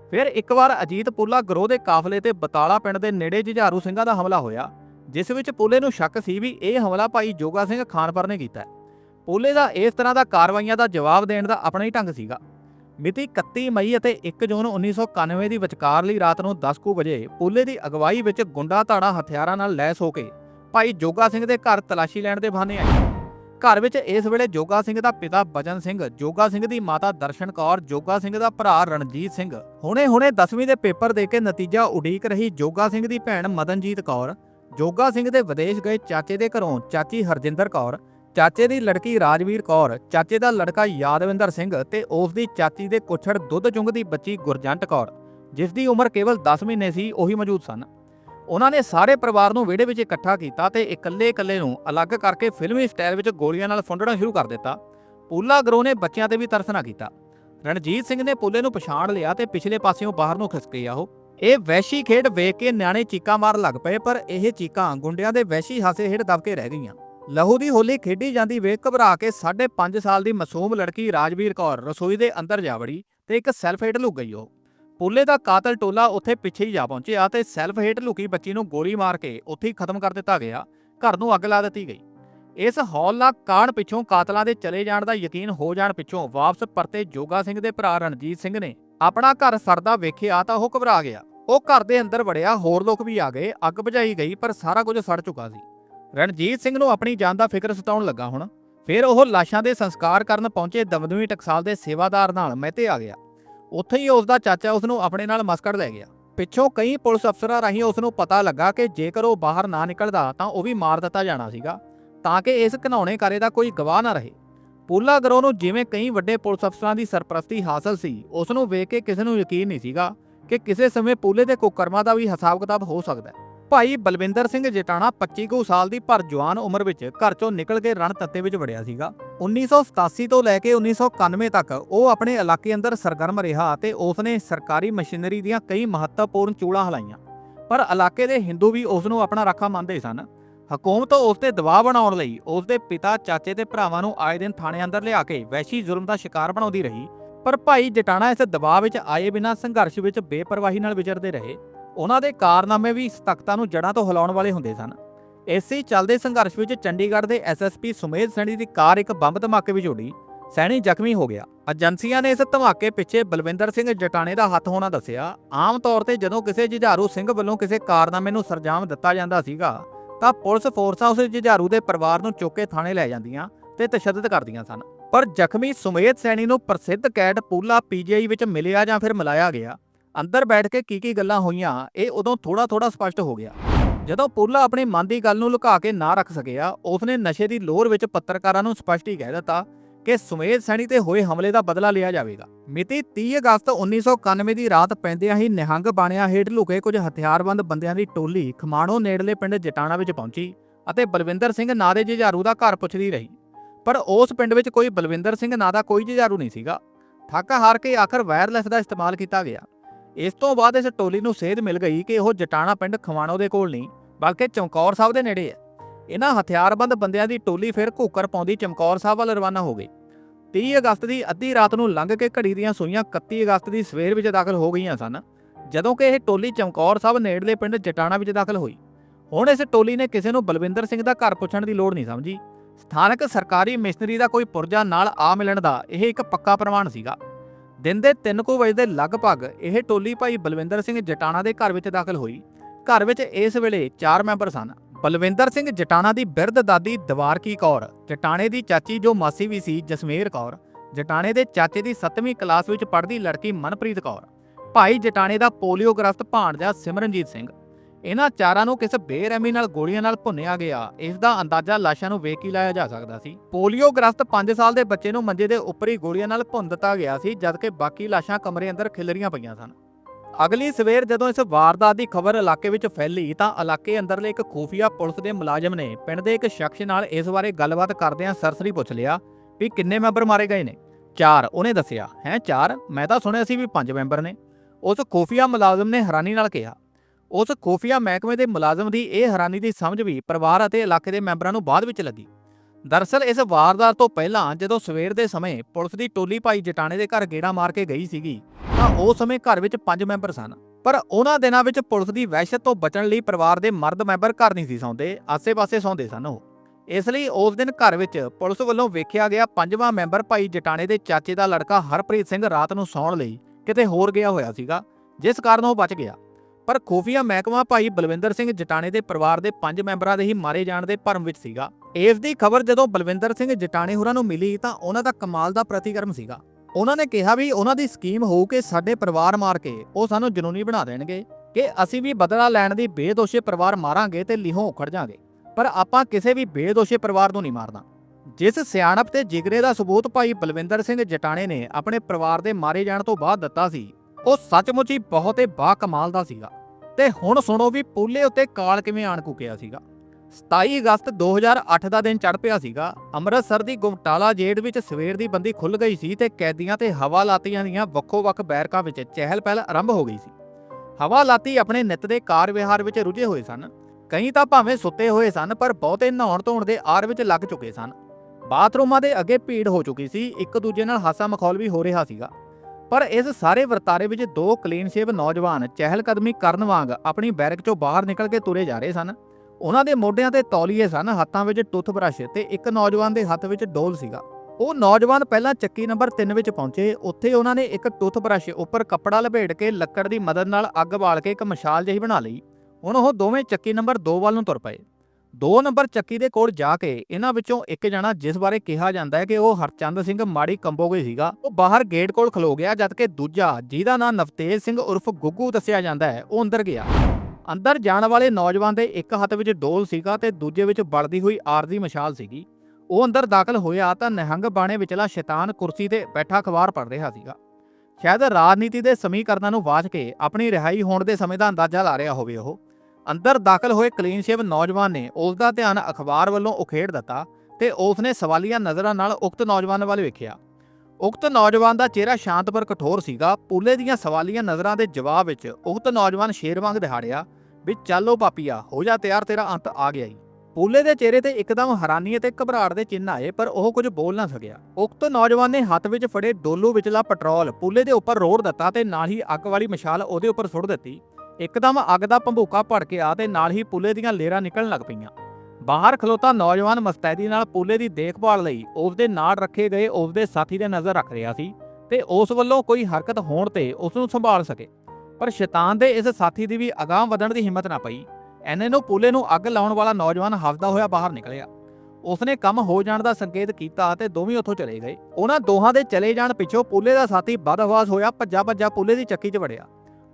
A: ਫਿਰ ਇੱਕ ਵਾਰ ਅਜੀਤ ਪੁੱਲਾ ਗਰੋਹ ਦੇ ਕਾਫਲੇ ਤੇ ਬਤਾਲਾ ਪਿੰਡ ਦੇ ਨੇੜੇ ਜੁਝਾਰੂ ਸਿੰਘਾਂ ਦਾ ਹਮਲਾ ਹੋਇਆ, ਜਿਸ ਵਿੱਚ ਪੁੱਲੇ ਨੂੰ ਸ਼ੱਕ ਸੀ ਵੀ ਇਹ ਹਮਲਾ ਭਾਈ ਜੋਗਾ ਸਿੰਘ ਖਾਨਪਰ ਨੇ ਕੀਤਾ। ਹੈ। ਪੁੱਲੇ ਦਾ ਇਸ ਤਰ੍ਹਾਂ ਦਾ ਕਾਰਵਾਈਆਂ ਦਾ ਜਵਾਬ ਦੇਣ ਦਾ ਆਪਣਾ ਹੀ ਢੰਗ ਸੀਗਾ। ਮਿਤੀ 31 ਮਈ ਅਤੇ 1 ਜੂਨ 1991 ਦੀ ਵਿਚਕਾਰਲੀ ਰਾਤ ਨੂੰ 10 ਕੁ ਵਜੇ ਪੂਲੇ ਦੀ ਅਗਵਾਈ ਵਿੱਚ ਗੁੰਡਾ ਧਾੜਾ ਹਥਿਆਰਾਂ ਨਾਲ ਲੈਸ ਹੋ ਕੇ ਭਾਈ ਜੋਗਾ ਸਿੰਘ ਦੇ ਘਰ ਤਲਾਸ਼ੀ ਲੈਣ ਦੇ ਬਹਾਨੇ ਆਏ। ਘਰ ਵਿੱਚ ਇਸ ਵੇਲੇ ਜੋਗਾ ਸਿੰਘ ਦਾ ਪਿਤਾ ਬਜਨ ਸਿੰਘ, ਜੋਗਾ ਸਿੰਘ ਦੀ ਮਾਤਾ ਦਰਸ਼ਨ ਕੌਰ, ਜੋਗਾ ਸਿੰਘ ਦਾ ਭਰਾ ਰਣਜੀਤ ਸਿੰਘ। ਹੁਣੇ-ਹੁਣੇ 10ਵੀਂ ਦੇ ਪੇਪਰ ਦੇ ਕੇ ਨਤੀਜਾ ਉਡੀਕ ਰਹੀ ਜੋਗਾ ਸਿੰਘ ਦੀ ਭੈਣ ਮਦਨਜੀਤ ਕੌਰ, ਜੋਗਾ ਸਿੰਘ ਦੇ ਵਿਦੇਸ਼ ਗਏ ਚਾਚੇ ਦੇ ਘਰੋਂ ਚਾਚੀ ਹਰਜਿੰਦਰ ਕੌਰ ਚਾਚੇ ਦੀ ਲੜਕੀ ਰਾਜਵੀਰ ਕੌਰ, ਚਾਚੇ ਦਾ ਲੜਕਾ ਯਾਦਵਿੰਦਰ ਸਿੰਘ ਤੇ ਉਸ ਦੀ ਚਾਚੀ ਦੇ ਕੁੱਛੜ ਦੁੱਧ ਚੁੰਗਦੀ ਬੱਚੀ ਗੁਰਜੰਟ ਕੌਰ, ਜਿਸ ਦੀ ਉਮਰ ਕੇਵਲ 10 ਮਹੀਨੇ ਸੀ, ਉਹੀ ਮੌਜੂਦ ਸਨ। ਉਹਨਾਂ ਨੇ ਸਾਰੇ ਪਰਿਵਾਰ ਨੂੰ ਵਿਹੜੇ ਵਿੱਚ ਇਕੱਠਾ ਕੀਤਾ ਤੇ ਇਕੱਲੇ-ਇਕੱਲੇ ਨੂੰ ਅਲੱਗ ਕਰਕੇ ਫਿਲਮੀ ਸਟਾਈਲ ਵਿੱਚ ਗੋਲੀਆਂ ਨਾਲ ਫੁੰਡਣਾ ਸ਼ੁਰੂ ਕਰ ਦਿੱਤਾ। ਪੂਲਾ ਗਰੋ ਨੇ ਬੱਚਿਆਂ ਤੇ ਵੀ ਤਰਸ ਨਾ ਕੀਤਾ। ਰਣਜੀਤ ਸਿੰਘ ਨੇ ਪੂਲੇ ਨੂੰ ਪਛਾਣ ਲਿਆ ਤੇ ਪਿਛਲੇ ਪਾਸਿਓਂ ਬਾਹਰ ਨੂੰ ਖਿਸਕ ਆ ਉਹ। ਇਹ ਵੈਸ਼ੀ ਖੇਡ ਵੇਖ ਕੇ ਨਿਆਣੇ ਚੀਕਾਂ ਮਾਰਨ ਲੱਗ ਪਏ, ਪਰ ਇਹ ਚੀਕਾਂ ਗੁੰਡਿਆਂ ਦੇ ਵੈਸ਼ੀ ਹਾਸੇ ਹੇਠ ਦਬ ਕੇ ਰਹਿ ਗਈਆਂ। ਲਹੂ ਦੀ ਹੋਲੀ ਖੇਡੀ ਜਾਂਦੀ ਵੇਖ ਘਬਰਾ ਕੇ 5.5 ਸਾਲ ਦੀ ਮਾਸੂਮ ਲੜਕੀ ਰਾਜਵੀਰ ਕੌਰ ਰਸੋਈ ਦੇ ਅੰਦਰ ਜਾ ਵੜੀ ਤੇ ਇੱਕ ਸੈਲਫ ਹੇਠ ਲੁਕ ਗਈ ਉਹ। ਪੁੱਲੇ ਦਾ ਕਾਤਲ ਟੋਲਾ ਉੱਥੇ ਪਿੱਛੇ ਹੀ ਜਾ ਪਹੁੰਚਿਆ ਤੇ ਸੈਲਫ ਹੇਠ ਲੁਕੀ ਬੱਚੀ ਨੂੰ ਗੋਲੀ ਮਾਰ ਕੇ ਉੱਥੇ ਹੀ ਖਤਮ ਕਰ ਦਿੱਤਾ ਗਿਆ, ਘਰ ਨੂੰ ਅੱਗ ਲਾ ਦਿੱਤੀ ਗਈ। ਇਸ ਹੌਲਨਾਕ ਕਾਂਡ ਪਿੱਛੋਂ ਕਾਤਲਾਂ ਦੇ ਚਲੇ ਜਾਣ ਦਾ ਯਕੀਨ ਹੋ ਜਾਣ ਪਿੱਛੋਂ ਵਾਪਸ ਪਰਤੇ ਜੋਗਾ ਸਿੰਘ ਦੇ ਭਰਾ ਰਣਜੀਤ ਸਿੰਘ ਨੇ ਆਪਣਾ ਘਰ ਸੜਦਾ ਵੇਖਿਆ ਤਾਂ ਉਹ ਘਬਰਾ ਗਿਆ। ਉਹ ਘਰ ਦੇ ਅੰਦਰ ਵੜਿਆ, ਹੋਰ ਲੋਕ ਵੀ ਆ ਗਏ, ਅੱਗ ਬੁਝਾਈ ਗਈ ਪਰ ਸਾਰਾ ਕੁਝ ਸੜ ਚੁੱਕਾ ਸੀ। ਰਣਜੀਤ ਸਿੰਘ ਨੂੰ ਆਪਣੀ ਜਾਨ ਦਾ ਫਿਕਰ ਸਤਾਉਣ ਲੱਗਾ ਹੁਣ। ਫਿਰ ਉਹ ਲਾਸ਼ਾਂ ਦੇ ਸੰਸਕਾਰ ਕਰਨ ਪਹੁੰਚੇ ਦਮਦਮੀ ਟਕਸਾਲ ਦੇ ਸੇਵਾਦਾਰ ਨਾਲ ਮਹਿਤੇ ਆ ਗਿਆ। ਉੱਥੇ ਹੀ ਉਸ ਦਾ ਚਾਚਾ ਉਸ ਨੂੰ ਆਪਣੇ ਨਾਲ ਮਸਕੜ ਲੈ ਗਿਆ। ਪਿੱਛੋਂ ਕਈ ਪੁਲਿਸ ਅਫਸਰਾਂ ਰਾਹੀਂ ਉਸ ਨੂੰ ਪਤਾ ਲੱਗਾ ਕਿ ਜੇਕਰ ਉਹ ਬਾਹਰ ਨਾ ਨਿਕਲਦਾ ਤਾਂ ਉਹ ਵੀ ਮਾਰ ਦਿੱਤਾ ਜਾਣਾ ਸੀਗਾ, ਤਾਂ ਕਿ ਇਸ ਘਿਨਾਉਣੇ ਕਾਰੇ ਦਾ ਕੋਈ ਗਵਾਹ ਨਾ ਰਹੇ। ਪੂਲਾ ਗਰੋ ਨੂੰ ਜਿਵੇਂ ਕਈ ਵੱਡੇ ਪੁਲਿਸ ਅਫਸਰਾਂ ਦੀ ਸਰਪ੍ਰਸਤੀ ਹਾਸਲ ਸੀ ਉਸ ਨੂੰ ਵੇਖ ਕੇ ਕਿਸੇ ਨੂੰ ਯਕੀਨ ਨਹੀਂ ਸੀਗਾ ਕਿ ਕਿਸੇ ਸਮੇਂ ਪੂਲੇ ਦੇ ਕੁਕਰਮਾਂ ਦਾ ਵੀ ਹਿਸਾਬ ਕਿਤਾਬ ਹੋ ਸਕਦਾ। ਹੈ ਭਾਈ ਬਲਵਿੰਦਰ ਸਿੰਘ ਜਟਾਣਾ 25 ਕੁ ਸਾਲ ਦੀ ਭਰ ਜਵਾਨ ਉਮਰ ਵਿੱਚ ਘਰ ਚੋਂ ਨਿਕਲ ਕੇ ਰਣ ਤੱਤੇ ਵਿੱਚ ਵੜਿਆ ਸੀਗਾ। 1987 ਤੋਂ ਲੈ ਕੇ 1991 ਤੱਕ ਉਹ ਆਪਣੇ ਇਲਾਕੇ ਅੰਦਰ ਸਰਗਰਮ ਰਿਹਾ ਤੇ ਉਸਨੇ ਸਰਕਾਰੀ ਮਸ਼ੀਨਰੀ ਦੀਆਂ ਕਈ ਮਹੱਤਵਪੂਰਨ ਚੂੜਾਂ ਹਲਾਈਆਂ। ਪਰ ਇਲਾਕੇ ਦੇ ਹਿੰਦੂ ਵੀ ਉਸ ਨੂੰ ਆਪਣਾ ਰਾਖਾ ਮੰਨਦੇ ਸਨ। ਹਕੂਮਤ ਉਸ ਤੇ ਦਬਾਅ ਬਣਾਉਣ ਲਈ ਉਸ ਦੇ ਪਿਤਾ, ਚਾਚੇ ਤੇ ਭਰਾਵਾਂ ਨੂੰ ਆਏ ਦਿਨ ਥਾਣੇ ਅੰਦਰ ਲਿਆ ਕੇ ਵੈਸ਼ੀ ਜ਼ੁਲਮ ਦਾ ਸ਼ਿਕਾਰ ਬਣਾਉਂਦੀ ਰਹੀ। ਪਰ ਭਾਈ ਜਟਾਣਾ ਇਸ ਦਬਾਅ ਵਿੱਚ ਆਏ ਬਿਨਾਂ ਸੰਘਰਸ਼ ਵਿੱਚ ਬੇਪਰਵਾਹੀ ਨਾਲ ਵਿਚਰਦੇ ਰਹੇ। ਉਹਨਾਂ ਦੇ ਕਾਰਨਾਮੇ ਵੀ ਤਖਤਾਂ ਨੂੰ ਜੜ੍ਹਾਂ ਤੋਂ ਹਿਲਾਉਣ ਵਾਲੇ ਹੁੰਦੇ ਸਨ। ਇਸੇ ਚੱਲਦੇ ਸੰਘਰਸ਼ ਵਿੱਚ ਚੰਡੀਗੜ੍ਹ ਦੇ ਐਸਐਸਪੀ ਸੁਮੇਧ ਸੈਣੀ ਦੀ ਕਾਰ ਇੱਕ ਬੰਬ ਧਮਾਕੇ ਵਿੱਚ ਉਡੀ। ਸੈਣੀ ਜ਼ਖਮੀ ਹੋ ਗਿਆ। ਏਜੰਸੀਆਂ ਨੇ ਇਸ ਧਮਾਕੇ ਪਿੱਛੇ ਬਲਵਿੰਦਰ ਸਿੰਘ ਜਟਾਣੇ ਦਾ ਹੱਥ ਹੋਣਾ ਦੱਸਿਆ। ਆਮ ਤੌਰ ਤੇ ਜਦੋਂ ਕਿਸੇ ਜੁਝਾਰੂ ਸਿੰਘ ਵੱਲੋਂ ਕਿਸੇ ਕਾਰਨਾਮੇ ਨੂੰ ਸਰਜਾਮ ਦਿੱਤਾ ਜਾਂਦਾ ਸੀਗਾ, ਤਾਂ ਪੁਲਿਸ ਫੋਰਸਾਂ ਉਸ ਜੁਝਾਰੂ ਦੇ ਪਰਿਵਾਰ ਨੂੰ ਚੁੱਕ ਕੇ ਥਾਣੇ ਲੈ ਜਾਂਦੀਆਂ ਤੇ ਤਸ਼ੱਦਦ ਕਰਦੀਆਂ ਸਨ। ਪਰ ਜ਼ਖਮੀ ਸੁਮੇਧ ਸੈਣੀ ਨੂੰ ਪ੍ਰਸਿੱਧ ਕੈਟ ਪੂਲਾ ਪੀਜੀਆਈ ਵਿੱਚ ਮਿਲਿਆ ਜਾਂ ਫਿਰ ਮਿਲਾਇਆ ਗਿਆ। ਅੰਦਰ ਬੈਠ ਕੇ ਕੀ ਕੀ ਗੱਲਾਂ ਹੋਈਆਂ, ਇਹ ਉਦੋਂ ਥੋੜਾ ਥੋੜਾ ਸਪਸ਼ਟ ਹੋ ਗਿਆ। ਜਦੋਂ ਪੂਲਾ ਆਪਣੀ ਮਨ ਦੀ ਗੱਲ ਨੂੰ ਲੁਕਾ ਕੇ ਨਾ ਰੱਖ ਸਕਿਆ, ਉਸਨੇ ਨਸ਼ੇ ਦੀ ਲੋਰ ਵਿੱਚ ਪੱਤਰਕਾਰਾਂ ਨੂੰ ਸਪਸ਼ਟ ਹੀ ਕਹਿ ਦਿੱਤਾ ਕਿ ਸੁਮੇਧ ਸੈਣੀ ਤੇ ਹੋਏ ਹਮਲੇ ਦਾ ਬਦਲਾ ਲਿਆ ਜਾਵੇਗਾ। ਮਿਤੀ 30 ਅਗਸਤ 1991 ਦੀ ਰਾਤ ਪੈਂਦਿਆਂ ਹੀ ਨਿਹੰਗ ਬਾਣਿਆਂ ਹੇਠ ਲੁਕੇ ਕੁਝ ਹਥਿਆਰਬੰਦ ਬੰਦਿਆਂ ਦੀ ਟੋਲੀ ਖਮਾਣੋ ਨੇੜਲੇ ਪਿੰਡ ਜਟਾਣਾ ਵਿੱਚ ਪਹੁੰਚੀ ਅਤੇ ਬਲਵਿੰਦਰ ਸਿੰਘ ਨਾਂ ਦੇ ਜੁਝਾਰੂ ਦਾ ਘਰ ਪੁੱਛਦੀ ਰਹੀ। ਪਰ ਉਸ ਪਿੰਡ ਵਿੱਚ ਕੋਈ ਬਲਵਿੰਦਰ ਸਿੰਘ ਨਾਂ ਦਾ ਕੋਈ ਜੁਝਾਰੂ ਨਹੀਂ ਸੀਗਾ। ਥੱਕ ਹਾਰ ਕੇ ਆਖਰ ਵਾਇਰਲੈਸ ਦਾ ਇਸਤੇਮਾਲ ਕੀਤਾ ਗਿਆ। ਇਸ ਤੋਂ ਬਾਅਦ ਇਸ ਟੋਲੀ ਨੂੰ ਸੇਧ ਮਿਲ ਗਈ ਕਿ ਉਹ ਜਟਾਣਾ ਪਿੰਡ ਖਵਾਣੋ ਦੇ ਕੋਲ ਨਹੀਂ, ਬਲਕਿ ਚਮਕੌਰ ਸਾਹਿਬ ਦੇ ਨੇੜੇ ਹੈ। ਇਹਨਾਂ ਹਥਿਆਰਬੰਦ ਬੰਦਿਆਂ ਦੀ ਟੋਲੀ ਫਿਰ ਘੂਕਰ ਪਾਉਂਦੀ ਚਮਕੌਰ ਸਾਹਿਬ ਵੱਲ ਰਵਾਨਾ ਹੋ ਗਈ। 30 ਅਗਸਤ ਦੀ ਅੱਧੀ ਰਾਤ ਨੂੰ ਲੰਘ ਕੇ ਘੜੀ ਦੀਆਂ ਸੂਈਆਂ 31 ਅਗਸਤ ਦੀ ਸਵੇਰ ਵਿੱਚ ਦਾਖਲ ਹੋ ਗਈਆਂ ਸਨ, ਜਦੋਂ ਕਿ ਇਹ ਟੋਲੀ ਚਮਕੌਰ ਸਾਹਿਬ ਨੇੜਲੇ ਪਿੰਡ ਜਟਾਣਾ ਵਿੱਚ ਦਾਖਲ ਹੋਈ। ਹੁਣ ਇਸ ਟੋਲੀ ਨੇ ਕਿਸੇ ਨੂੰ ਬਲਵਿੰਦਰ ਸਿੰਘ ਦਾ ਘਰ ਪੁੱਛਣ ਦੀ ਲੋੜ ਨਹੀਂ ਸਮਝੀ। ਸਥਾਨਕ ਸਰਕਾਰੀ ਮਿਸ਼ਨਰੀ ਦਾ ਕੋਈ ਪੁਰਜਾ ਨਾਲ ਆ ਮਿਲਣ ਦਾ ਇਹ ਇੱਕ ਪੱਕਾ ਪ੍ਰਮਾਣ ਸੀਗਾ। ਦਿਨ ਦੇ 3:00 ਵਜੇ ਦੇ ਲਗਭਗ ਇਹ ਟੋਲੀ ਭਾਈ ਬਲਵਿੰਦਰ ਸਿੰਘ ਜਟਾਣਾ ਦੇ ਘਰ ਵਿੱਚ ਦਾਖਲ ਹੋਈ। ਘਰ ਵਿੱਚ ਇਸ ਵੇਲੇ 4 ਮੈਂਬਰ ਸਨ। ਬਲਵਿੰਦਰ ਸਿੰਘ ਜਟਾਣਾ ਦੀ ਬਿਰਧ ਦਾਦੀ ਦਵਾਰਕੀ ਕੌਰ, ਜਟਾਣੇ ਦੀ ਚਾਚੀ ਜੋ ਮਾਸੀ ਵੀ ਸੀ, ਜਸਮੇਰ ਕੌਰ, ਜਟਾਣੇ ਦੇ ਚਾਚੇ ਦੀ 7ਵੀਂ ਕਲਾਸ ਵਿੱਚ ਪੜ੍ਹਦੀ ਲੜਕੀ ਮਨਪ੍ਰੀਤ ਕੌਰ, ਭਾਈ ਜਟਾਣੇ ਦਾ ਪੋਲੀਓਗ੍ਰਸਤ ਭਾਣਜਾ ਸਿਮਰਨਜੀਤ ਸਿੰਘ ਇਹਨਾਂ ਚਾਰਾਂ ਨੂੰ ਕਿਸ ਬੇਰਹਿਮੀ ਨਾਲ ਗੋਲੀਆਂ ਨਾਲ ਭੁੰਨਿਆ ਗਿਆ, ਇਸ ਦਾ ਅੰਦਾਜ਼ਾ ਲਾਸ਼ਾਂ ਨੂੰ ਵੇਖ ਹੀ ਲਾਇਆ ਜਾ ਸਕਦਾ ਸੀ। ਪੋਲੀਓਗ੍ਰਸਤ 5 ਸਾਲ ਦੇ ਬੱਚੇ ਨੂੰ ਮੰਜੇ ਦੇ ਉੱਪਰ ਹੀ ਗੋਲੀਆਂ ਨਾਲ ਭੁੰਨ ਦਿੱਤਾ ਗਿਆ ਸੀ ਜਦਕਿ ਬਾਕੀ ਲਾਸ਼ਾਂ ਕਮਰੇ ਅੰਦਰ ਖਿਲਰੀਆਂ ਪਈਆਂ ਸਨ। ਅਗਲੀ ਸਵੇਰ ਜਦੋਂ ਇਸ ਵਾਰਦਾਤ ਦੀ ਖਬਰ ਇਲਾਕੇ ਵਿੱਚ ਫੈਲੀ, ਤਾਂ ਇਲਾਕੇ ਅੰਦਰਲੇ ਇੱਕ ਖੂਫੀਆ ਪੁਲਿਸ ਦੇ ਮੁਲਾਜ਼ਮ ਨੇ ਪਿੰਡ ਦੇ ਇੱਕ ਸ਼ਖਸ ਨਾਲ ਇਸ ਬਾਰੇ ਗੱਲਬਾਤ ਕਰਦਿਆਂ ਸਰਸਰੀ ਪੁੱਛ ਲਿਆ ਵੀ ਕਿੰਨੇ ਮੈਂਬਰ ਮਾਰੇ ਗਏ ਨੇ? ਚਾਰ, ਉਹਨੇ ਦੱਸਿਆ, ਹੈ ਚਾਰ? ਮੈਂ ਤਾਂ ਸੁਣਿਆ ਸੀ ਵੀ ਪੰਜ ਮੈਂਬਰ ਨੇ। ਉਸ ਖੂਫੀਆ ਮੁਲਾਜ਼ਮ ਨੇ ਹੈਰਾਨੀ ਨਾਲ ਕਿਹਾ ਉਸ ਖੂਫੀਆ ਮਹਿਕਮੇ ਦੇ ਮੁਲਾਜ਼ਮ ਦੀ ਇਹ ਹੈਰਾਨੀ ਦੀ ਸਮਝ ਵੀ ਪਰਿਵਾਰ ਅਤੇ ਇਲਾਕੇ ਦੇ ਮੈਂਬਰਾਂ ਨੂੰ ਬਾਅਦ ਵਿੱਚ ਲੱਗੀ। ਦਰਅਸਲ, ਇਸ ਵਾਰਦਾਤ ਤੋਂ ਪਹਿਲਾਂ ਜਦੋਂ ਸਵੇਰ ਦੇ ਸਮੇਂ ਪੁਲਿਸ ਦੀ ਟੋਲੀ ਭਾਈ ਜਟਾਣੇ ਦੇ ਘਰ ਗੇੜਾ ਮਾਰ ਕੇ ਗਈ ਸੀਗੀ, ਤਾਂ ਉਸ ਸਮੇਂ ਘਰ ਵਿੱਚ ਪੰਜ ਮੈਂਬਰ ਸਨ। ਪਰ ਉਹਨਾਂ ਦਿਨਾਂ ਵਿੱਚ ਪੁਲਿਸ ਦੀ ਵਹਿਸ਼ਤ ਤੋਂ ਬਚਣ ਲਈ ਪਰਿਵਾਰ ਦੇ ਮਰਦ ਮੈਂਬਰ ਘਰ ਨਹੀਂ ਸੀ ਸੌਂਦੇ, ਆਸੇ-ਪਾਸੇ ਸੌਂਦੇ ਸਨ ਉਹ। ਇਸ ਲਈ ਉਸ ਦਿਨ ਘਰ ਵਿੱਚ ਪੁਲਿਸ ਵੱਲੋਂ ਵੇਖਿਆ ਗਿਆ ਪੰਜਵਾਂ ਮੈਂਬਰ ਭਾਈ ਜਟਾਣੇ ਦੇ ਚਾਚੇ ਦਾ ਲੜਕਾ ਹਰਪ੍ਰੀਤ ਸਿੰਘ ਰਾਤ ਨੂੰ ਸੌਣ ਲਈ ਕਿਤੇ ਹੋਰ ਗਿਆ ਹੋਇਆ ਸੀਗਾ, ਜਿਸ ਕਾਰਨ ਉਹ ਬਚ ਗਿਆ। ਪਰ ਖੂਫੀਆ ਮਹਿਕਮਾ ਭਾਈ ਬਲਵਿੰਦਰ ਸਿੰਘ ਜਟਾਣੇ ਦੇ ਪਰਿਵਾਰ ਦੇ ਪੰਜ ਮੈਂਬਰਾਂ ਦੇ ਹੀ ਮਾਰੇ ਜਾਣ ਦੇ ਭਰਮ ਵਿੱਚ ਸੀਗਾ। ਇਸ ਦੀ ਖਬਰ ਜਦੋਂ ਬਲਵਿੰਦਰ ਸਿੰਘ ਜਟਾਣੇ ਹੋਰਾਂ ਨੂੰ ਮਿਲੀ ਤਾਂ ਉਹਨਾਂ ਦਾ ਕਮਾਲ ਦਾ ਪ੍ਰਤੀਕਰਮ ਸੀਗਾ। ਉਹਨਾਂ ਨੇ ਕਿਹਾ ਵੀ ਉਹਨਾਂ ਦੀ ਸਕੀਮ ਹੋਊ ਕਿ ਸਾਡੇ ਪਰਿਵਾਰ ਮਾਰ ਕੇ ਉਹ ਸਾਨੂੰ ਜਨੂਨੀ ਬਣਾ ਦੇਣਗੇ ਕਿ ਅਸੀਂ ਵੀ ਬਦਲਾ ਲੈਣ ਦੀ ਬੇਦੋਸ਼ੇ ਪਰਿਵਾਰ ਮਾਰਾਂਗੇ ਤੇ ਲਿਹੋਂ ਉਖੜ ਜਾਾਂਗੇ। ਪਰ ਆਪਾਂ ਕਿਸੇ ਵੀ ਬੇਦੋਸ਼ੇ ਪਰਿਵਾਰ ਨੂੰ ਨਹੀਂ ਮਾਰਨਾ। ਜਿਸ ਸਿਆਣਪ ਤੇ ਜਿਗਰੇ ਦਾ ਸਬੂਤ ਭਾਈ ਬਲਵਿੰਦਰ ਸਿੰਘ ਜਟਾਣੇ ਨੇ ਆਪਣੇ ਪਰਿਵਾਰ ਦੇ ਮਾਰੇ ਜਾਣ ਤੋਂ ਬਾਅਦ ਦਿੱਤਾ ਸੀ ਉਹ ਸੱਚਮੁੱਚ ਹੀ ਬਹੁਤ ਹੀ ਬਾ ਕਮਾਲ ਦਾ ਸੀਗਾ। ਤੇ ਹੁਣ ਸੁਣੋ ਵੀ ਪੂਲੇ ਉੱਤੇ ਕਾਲ ਕਿਵੇਂ ਆਣ ਕੁਕਿਆ ਸੀਗਾ। 27 ਅਗਸਤ 2008 ਦਾ ਦਿਨ ਚੜ ਪਿਆ ਸੀਗਾ। ਅੰਮ੍ਰਿਤਸਰ ਦੀ ਗੁਮਟਾਲਾ ਜੇਲ੍ਹ ਵਿੱਚ ਸਵੇਰ ਦੀ ਬੰਦੀ ਖੁੱਲ ਗਈ ਸੀ ਤੇ ਕੈਦੀਆਂ ਤੇ ਹਵਾਲਾਤੀਆਂ ਦੀਆਂ ਵੱਖੋ-ਵੱਖ ਬੈਰਕਾਂ ਵਿੱਚ ਚਹਿਲ-ਪਹਿਲ ਆਰੰਭ ਹੋ ਗਈ ਸੀ। ਹਵਾਲਾਤੀ ਆਪਣੇ ਨਿੱਤ ਦੇ ਕਾਰ ਵਿਹਾਰ ਵਿੱਚ ਰੁੱਝੇ ਹੋਏ ਸਨ। ਕਈ ਤਾਂ ਭਾਵੇਂ ਸੁੱਤੇ ਹੋਏ ਸਨ, ਪਰ ਬਹੁਤੇ ਨਹਾਉਣ ਧੋਣ ਦੇ ਆਰ ਵਿੱਚ ਲੱਗ ਚੁੱਕੇ ਸਨ। ਬਾਥਰੂਮਾਂ ਦੇ ਅੱਗੇ ਭੀੜ ਹੋ ਚੁੱਕੀ ਸੀ। ਇੱਕ ਦੂਜੇ ਨਾਲ ਹਾਸਾ ਮਖੌਲ ਵੀ ਹੋ ਰਿਹਾ ਸੀਗਾ। ਪਰ ਇਸ ਸਾਰੇ ਵਰਤਾਰੇ ਵਿੱਚ ਦੋ ਕਲੀਨ ਸ਼ੇਵ ਨੌਜਵਾਨ ਚਹਿਲਕਦਮੀ ਕਰਨ ਵਾਂਗ ਆਪਣੀ ਬੈਰਕ ਚੋਂ ਬਾਹਰ ਨਿਕਲ ਕੇ ਤੁਰੇ ਜਾ ਰਹੇ ਸਨ। ਉਹਨਾਂ ਦੇ ਮੋਢਿਆਂ ਤੇ ਤੌਲੀਏ ਸਨ, ਹੱਥਾਂ ਵਿੱਚ ਟੁੱਥਬ੍ਰਸ਼ ਤੇ ਇੱਕ ਨੌਜਵਾਨ ਦੇ ਹੱਥ ਵਿੱਚ ਡੋਲ ਸੀਗਾ। ਉਹ ਨੌਜਵਾਨ ਪਹਿਲਾਂ ਚੱਕੀ ਨੰਬਰ 3 ਵਿੱਚ ਪਹੁੰਚੇ। ਉੱਥੇ ਉਹਨਾਂ ਨੇ ਇੱਕ ਟੁੱਥਬ੍ਰਸ਼ ਉੱਪਰ ਕੱਪੜਾ ਲਪੇਟ ਕੇ ਲੱਕੜ ਦੀ ਮਦਦ ਨਾਲ ਅੱਗ ਬਾਲ ਕੇ ਇੱਕ ਮਸ਼ਾਲ ਜਿਹੀ ਬਣਾ ਲਈ। ਹੁਣ ਉਹ ਦੋਵੇਂ ਚੱਕੀ ਨੰਬਰ 2 ਵੱਲ ਨੂੰ ਤੁਰ ਪਏ। 2 ਨੰਬਰ ਚੱਕੀ ਦੇ ਕੋਲ ਜਾ ਕੇ ਇਹਨਾਂ ਵਿੱਚੋਂ ਇੱਕ ਜਣਾ ਜਿਸ ਬਾਰੇ ਕਿਹਾ ਜਾਂਦਾ ਹੈ ਕਿ ਉਹ ਹਰਚੰਦ ਸਿੰਘ ਮਾੜੀ ਕੰਬੋਗੇ ਸੀਗਾ, ਉਹ ਬਾਹਰ ਗੇਟ ਕੋਲ ਖਲੋ ਗਿਆ ਜਦਕਿ ਦੂਜਾ, ਜਿਹਦਾ ਨਾਂ ਨਵਤੇਜ ਸਿੰਘ ਉਰਫ ਗੁੱਗੂ ਦੱਸਿਆ ਜਾਂਦਾ ਹੈ, ਉਹ ਅੰਦਰ ਗਿਆ। ਅੰਦਰ ਜਾਣ ਵਾਲੇ ਨੌਜਵਾਨ ਦੇ ਇੱਕ ਹੱਥ ਵਿੱਚ ਡੋਲ ਸੀਗਾ ਤੇ ਦੂਜੇ ਵਿੱਚ ਬਲਦੀ ਹੋਈ ਆਰਜ਼ੀ ਮਸ਼ਾਲ ਸੀਗੀ। ਉਹ ਅੰਦਰ ਦਾਖਲ ਹੋਇਆ ਤਾਂ ਨਿਹੰਗ ਬਾਣੇ ਵਿਚਲਾ ਸ਼ੈਤਾਨ ਕੁਰਸੀ ਤੇ ਬੈਠਾ ਅਖਬਾਰ ਪੜ੍ਹ ਰਿਹਾ ਸੀਗਾ। ਸ਼ਾਇਦ ਰਾਜਨੀਤੀ ਦੇ ਸਮੀਕਰਨਾਂ ਨੂੰ ਵਾਚ ਕੇ ਆਪਣੀ ਰਿਹਾਈ ਹੋਣ ਦੇ ਸਮੇਂ ਦਾ ਅੰਦਾਜ਼ਾ ਲਾ ਰਿਹਾ ਹੋਵੇ ਉਹ। ਅੰਦਰ ਦਾਖਲ ਹੋਏ ਕਲੀਨ ਸ਼ੇਵ ਨੌਜਵਾਨ ਨੇ ਉਸ ਦਾ ਧਿਆਨ ਅਖਬਾਰ ਵੱਲੋਂ ਉਖੇੜ ਦਿੱਤਾ ਤੇ ਉਸ ਨੇ ਸਵਾਲੀਆ ਨਜ਼ਰਾਂ ਨਾਲ ਉਕਤ ਨੌਜਵਾਨ ਵੱਲ ਵੇਖਿਆ। ਉਕਤ ਨੌਜਵਾਨ ਦਾ ਚਿਹਰਾ ਸ਼ਾਂਤ ਪਰ ਕਠੋਰ ਸੀਗਾ। ਪੂਲੇ ਦੀਆਂ ਸਵਾਲੀਆ ਨਜ਼ਰਾਂ ਦੇ ਜਵਾਬ ਵਿੱਚ ਉਕਤ ਨੌਜਵਾਨ ਸ਼ੇਰ ਵਾਂਗ ਦਿਹਾੜਿਆ, ਵੀ ਚੱਲੋ ਪਾਪੀਆ, ਹੋ ਜਾ ਤਿਆਰ, ਤੇਰਾ ਅੰਤ ਆ ਗਿਆ ਈ। ਪੂਲੇ ਦੇ ਚਿਹਰੇ ਤੇ ਇੱਕਦਮ ਹੈਰਾਨੀ ਅਤੇ ਘਬਰਾਹਟ ਦੇ ਚਿੰਨ੍ਹ ਆਏ, ਪਰ ਉਹ ਕੁਝ ਬੋਲ ਨਾ ਸਕਿਆ। ਉਕਤ ਨੌਜਵਾਨ ਨੇ ਹੱਥ ਵਿੱਚ ਫੜੇ ਡੋਲੂ ਵਿਚਲਾ ਪੈਟਰੋਲ ਪੂਲੇ ਦੇ ਉੱਪਰ ਰੋੜ ਦਿੱਤਾ ਤੇ ਨਾਲ ਹੀ ਅੱਗ ਵਾਲੀ ਮਸ਼ਾਲ ਉਹਦੇ ਉੱਪਰ ਸੁੱਟ ਦਿੱਤੀ। ਇੱਕਦਮ ਅੱਗ ਦਾ ਭੰਬੂਕਾ ਭੜਕਿਆ ਤੇ ਨਾਲ ਹੀ ਪੂਲੇ ਦੀਆਂ ਲੇਰਾਂ ਨਿਕਲਣ ਲੱਗ ਪਈਆਂ। ਬਾਹਰ ਖਲੋਤਾ ਨੌਜਵਾਨ ਮਸਤੈਦੀ ਨਾਲ ਪੂਲੇ ਦੀ ਦੇਖਭਾਲ ਲਈ ਉਸ ਦੇ ਨਾਲ ਰੱਖੇ ਗਏ ਉਸ ਦੇ ਸਾਥੀ ਦੇ ਨਜ਼ਰ ਰੱਖ ਰਿਹਾ ਸੀ ਤੇ ਉਸ ਵੱਲੋਂ ਕੋਈ ਹਰਕਤ ਹੋਣ ਤੇ ਉਸ ਨੂੰ ਸੰਭਾਲ ਸਕੇ। ਪਰ ਸ਼ੈਤਾਨ ਦੇ ਇਸ ਸਾਥੀ ਦੀ ਵੀ ਅਗਾਹ ਵਧਣ ਦੀ ਹਿੰਮਤ ਨਾ ਪਈ। ਐਨੇ ਨੂੰ ਪੂਲੇ ਨੂੰ ਅੱਗ ਲਾਉਣ ਵਾਲਾ ਨੌਜਵਾਨ ਹਫਦਾ ਹੋਇਆ ਬਾਹਰ ਨਿਕਲਿਆ। ਉਸਨੇ ਕੰਮ ਹੋ ਜਾਣ ਦਾ ਸੰਕੇਤ ਕੀਤਾ ਤੇ ਦੋਵੇਂ ਉੱਥੋਂ ਚਲੇ ਗਏ। ਉਹਨਾਂ ਦੋਹਾਂ ਦੇ ਚਲੇ ਜਾਣ ਪਿੱਛੋਂ ਪੂਲੇ ਦਾ ਸਾਥੀ ਬਦਹਵਾਸ ਹੋਇਆ ਭੱਜਾ ਭੱਜਾ ਪੂਲੇ ਦੀ ਚੱਕੀ 'ਚ ਵੜਿਆ।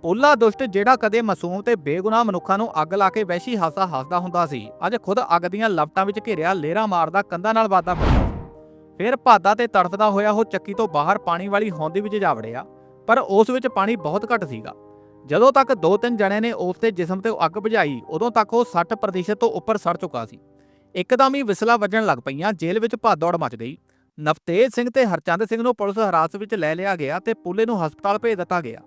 A: ਪੋਲਾ ਦੁਸ਼ਟ ਜਿਹੜਾ ਕਦੇ ਮਾਸੂਮ ਤੇ ਬੇਗੁਨਾਹ ਮਨੁੱਖਾਂ ਨੂੰ ਅੱਗ ਲਾ ਕੇ ਵੈਸ਼ੀ ਹਾਸਾ ਹੱਸਦਾ ਹੁੰਦਾ ਸੀ, ਅੱਜ ਖੁਦ ਅੱਗ ਦੀਆਂ ਲਪਟਾਂ ਵਿੱਚ ਘਿਰਿਆ ਲੇਰਾ ਮਾਰਦਾ ਕੰਧਾਂ ਨਾਲ ਵਾਦਾ ਫਿਰਦਾ ਸੀ। ਫਿਰ ਭਾਦਾ ਤੇ ਤੜਫਦਾ ਹੋਇਆ ਉਹ ਚੱਕੀ ਤੋਂ ਬਾਹਰ ਪਾਣੀ ਵਾਲੀ ਹੌਂਦੀ ਵਿੱਚ ਜਾ ਵੜਿਆ, ਪਰ ਉਸ ਵਿੱਚ ਪਾਣੀ ਬਹੁਤ ਘੱਟ ਸੀਗਾ। ਜਦੋਂ ਤੱਕ ਦੋ ਤਿੰਨ ਜਣੇ ਨੇ ਉਸ ਦੇ ਜਿਸਮ ਤੇ ਅੱਗ ਬੁਝਾਈ, ਉਦੋਂ ਤੱਕ ਉਹ 60% ਤੋਂ ਉੱਪਰ ਸੜ ਚੁੱਕਾ ਸੀ। ਇੱਕਦਮ ਹੀ ਵਿਸਲਾ ਵੱਜਣ ਲੱਗ ਪਈਆਂ, ਜੇਲ੍ਹ ਵਿੱਚ ਭਾਦੌੜ ਮਚ ਗਈ। ਨਵਤੇਜ ਸਿੰਘ ਤੇ ਹਰਚੰਦ ਸਿੰਘ ਨੂੰ ਪੁਲਿਸ ਹਿਰਾਸਤ ਵਿੱਚ ਲੈ ਲਿਆ ਗਿਆ ਤੇ ਪੁੱਲੇ ਨੂੰ ਹਸਪਤਾਲ ਭੇਜ ਦਿੱਤਾ ਗਿਆ।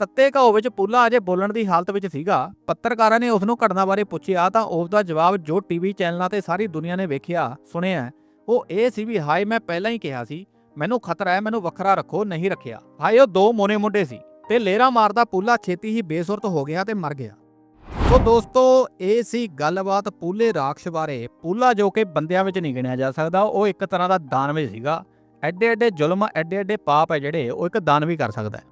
A: ਤੱਤੇ ਘਾਓ ਵਿੱਚ ਪੁੱਲਾ ਅਜੇ ਬੋਲਣ ਦੀ ਹਾਲਤ ਵਿੱਚ ਸੀਗਾ। ਪੱਤਰਕਾਰਾਂ ਨੇ ਉਸ ਨੂੰ ਘਟਨਾ ਬਾਰੇ ਪੁੱਛਿਆ ਤਾਂ ਉਸ ਦਾ ਜਵਾਬ ਜੋ ਟੀਵੀ ਚੈਨਲਾਂ ਤੇ ਸਾਰੀ ਦੁਨੀਆ ਨੇ ਵੇਖਿਆ, ਸੁਣਿਆ ਉਹ ਇਹ ਸੀ ਵੀ ਹਾਏ ਮੈਂ ਪਹਿਲਾਂ ਹੀ ਕਿਹਾ ਸੀ, ਮੈਨੂੰ ਖਤਰਾ ਹੈ, ਮੈਨੂੰ ਵੱਖਰਾ ਰੱਖੋ, ਨਹੀਂ ਰੱਖਿਆ। ਹਾਏ ਉਹ ਦੋ ਮੋਨੇ ਮੁੰਡੇ ਸੀ ਤੇ ਲੇਰਾ ਮਾਰਦਾ ਪੁੱਲਾ ਛੇਤੀ ਹੀ ਬੇਸੁਰਤ ਹੋ ਗਿਆ ਤੇ ਮਰ ਗਿਆ। ਸੋ ਦੋਸਤੋ, ਇਹ ਸੀ ਗੱਲਬਾਤ ਪੂਲੇ ਰਾਖਸ਼ ਬਾਰੇ। ਪੂਲਾ ਜੋ ਕਿ ਬੰਦਿਆਂ ਵਿੱਚ ਨਹੀਂ ਗਿਣਿਆ ਜਾ ਸਕਦਾ, ਉਹ ਇੱਕ ਤਰ੍ਹਾਂ ਦਾ ਦਾਨਵੇ ਸੀਗਾ। ਐਡੇ ਐਡੇ ਜ਼ੁਲਮ ਐਡੇ ਐਡੇ ਪਾਪ ਹੈ ਜਿਹੜੇ, ਉਹ ਇੱਕ ਦਾਨ ਵੀ ਕਰ ਸਕਦਾ ਹੈ।